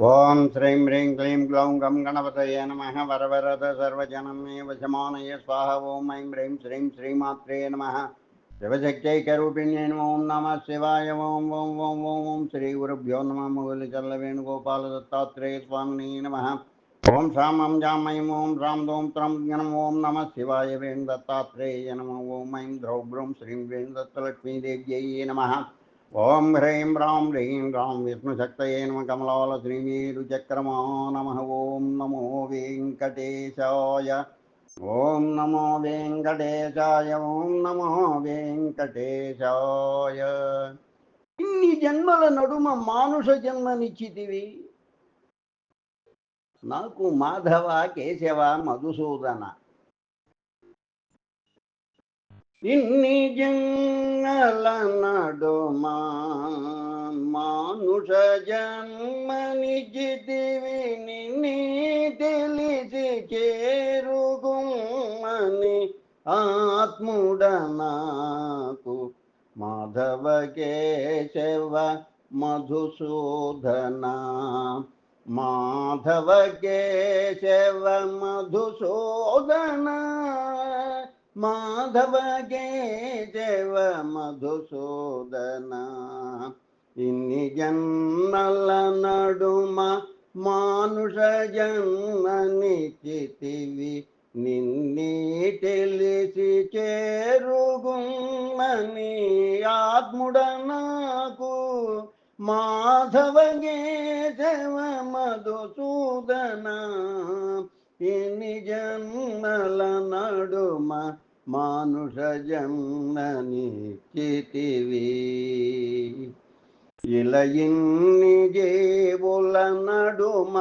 ఓం శ్రీం హ్రీం క్లీం గ్లౌం గం గణపతయే నమ వరవరద సర్వజనం మే వశమానయ స్వాహ ఓం ఐం హ్రీం శ్రీం శ్రీమాత్రే నమ శివశక్తైకరూపిణ్యై నమో ఓం నమ శివాయ ఓం ఓం ఓం ఓం ఓం శ్రీ గురుభ్యో నమ మురళి చల్ల వేణుగోపాల దత్తాత్రేయ స్వామిని నమ ఓం శ్రామం జామయం ఓం రాం దోం త్రం గణం ఓం నమ శివాయ వేణు దత్తాత్రేయ నమ ఓం ఐం ద్రౌభ్రం శ్రీం వేణు దత్తలక్ష్మీదేవ్యై నమ ఓం హ్రీం రాం హ్రీం రాం విష్ణుశక్తయే నమ కమలాల శ్రీమేరుచక్రమా నమ ఓం నమో వెంకటేశాయ ఓం నమో వెంకటేశాయ ఓం నమో వెంకటేశాయ. ఇన్ని జన్మల నడుమ మానుష జన్మనిచ్చితివి. నాకు మాధవ కేశవ మధుసూదన ఇన్ని జన్మల నడుమా మానుష జన్మనిచ్చితివి నిన్ని తెలిసి చేరుగుమ్మని ఆత్ముడనాకు మాధవ కేశవ మధుసూదన మాధవ కేశవ మధుసూదన మాధవ కేశవ మధుసూదన ఇన్ని జన్మల నడుమ మానుష జన్మ నిచితివి నిన్ని తెలిసి చేరుగుమని ఆత్ముడ నాకు. మాధవ కేశవ మధుసూదన ఇన్ని జన్మల నడుమ మానుష జన్మనిచితివి ఇలా ఇన్ని జీవుల నడుమ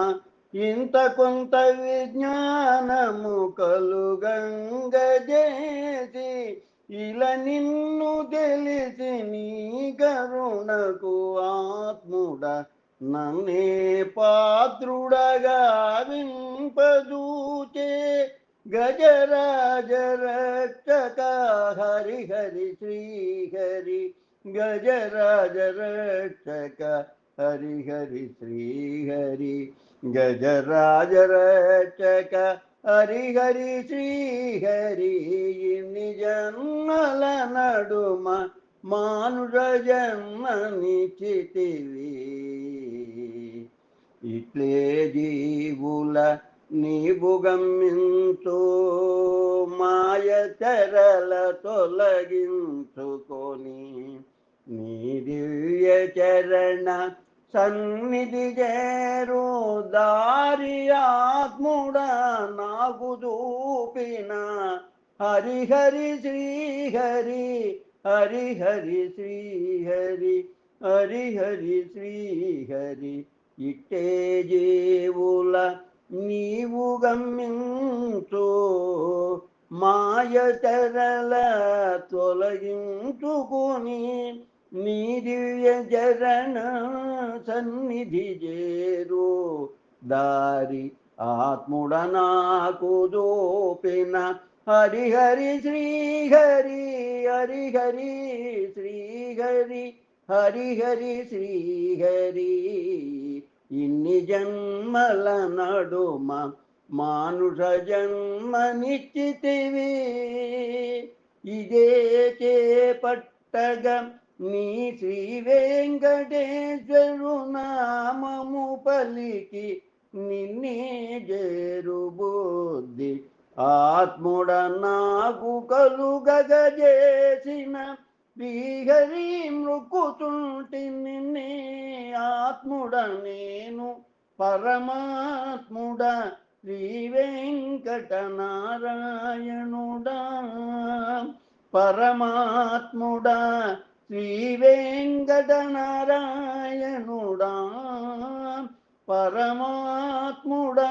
ఇంత కొంత విజ్ఞానము కలుగంగ చేసి ఇలా నిన్ను తెలిసి నీ కరుణకు ఆత్ముడ నన్నే పాత్రుడగా వింపదూచే గజరాజ రక్షక హరి హరి శ్రీహరి గజరాజ రక్షక హరి హరి శ్రీహరి గజరాజ రక్షక హరి హరి శ్రీహరి నిజన్మల నడుమ మాయ తెరల తొలగించుకొని నీ దివ్య చరణ సన్నిధి చేరు. దారి ఆత్ముడ నాకు చూపిన హరి హరి శ్రీహరి హరి హరి శ్రీహరి హరి హరి శ్రీహరి. ఇట్టే జీవుల నీవు గమ్యంతో మాయ తెరల తొలగించుకుని నీ దివ్య జరణ సన్నిధి చేరు. దారి ఆత్ముడ నాకు దోపిన హరి హరి శ్రీహరి హరి హరి శ్రీహరి హరి హరి శ్రీహరి. ఇన్ని జన్మల నడుమ మానుష జన్మనిచ్చితివి. ఇదే చేపట్టగ నీ శ్రీ వెంకటేశ్వరు నామము పలికి నిన్నే జేరు బుద్ధి ఆత్ముడ నాకు కలుగగజేసిన శ్రీహరి మృక్కుతుంటి నిన్నే ఆత్ముడ నేను పరమాత్ముడ శ్రీ వెంకట నారాయణుడా పరమాత్ముడ శ్రీ వెంకట నారాయణుడా పరమాత్ముడా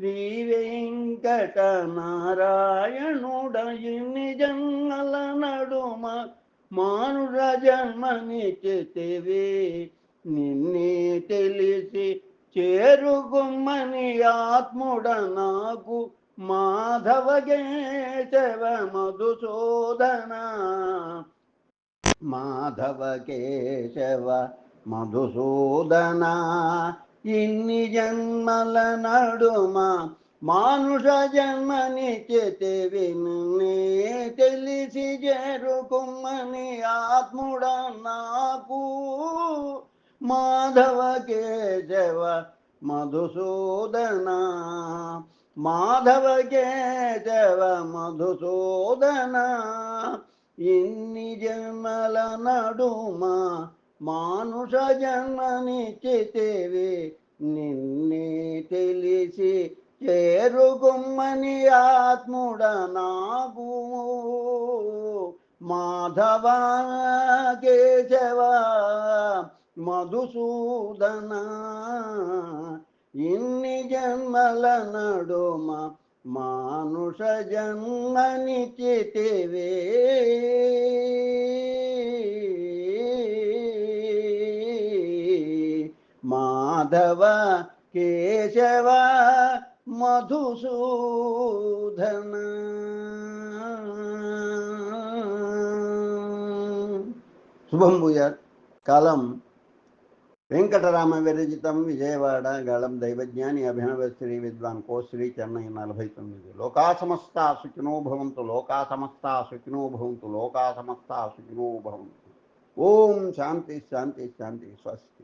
శ్రీ వెంకట నారాయణుడ నిజంగల నడుమ మానుర జన్మనిచితివి నిన్నే తెలిసి చేరుగుమ్మని ఆత్ముడ నాకు మాధవ కేశవ మధుసూదన. మాధవ కేశవ మధుసూదనా. ఇన్ని జన్మల నడుమ మానుష జన్మనిచ్చితివి నిన్నే తెలిసి చేరుకుమ్మని ఆత్ముడ నాకు. మాధవ కేశవ మధుసూదన మాధవ కేశవ మధుసూదన ఇన్ని జన్మల నడుమ మానుష జన్మనిచ్చితివి నిన్నే తెలిసి చేరుగుమ్మని ఆత్ముడ నాకు మాధవ కేశవ మధుసూదన ఇన్ని జన్మల నడుమ మానుష జన్మనిచ్చితివే మాధవ కేశవ మధుసూదన శుభం భూయాత్ కాలం వెంకటరామ విరచితం విజయవాడ గళం దైవజ్ఞాని అభినవ శ్రీ విద్వాన్ కోశ్రీ చెన్నై నలభై తొమ్మిది లోకా సమస్త సుఖినో భవంతు లోకా సమస్త సుఖినో భవంతు లోకా సమస్త సుఖినో భవంతు ఓం శాంతి శాంతి శాంతి స్వస్తి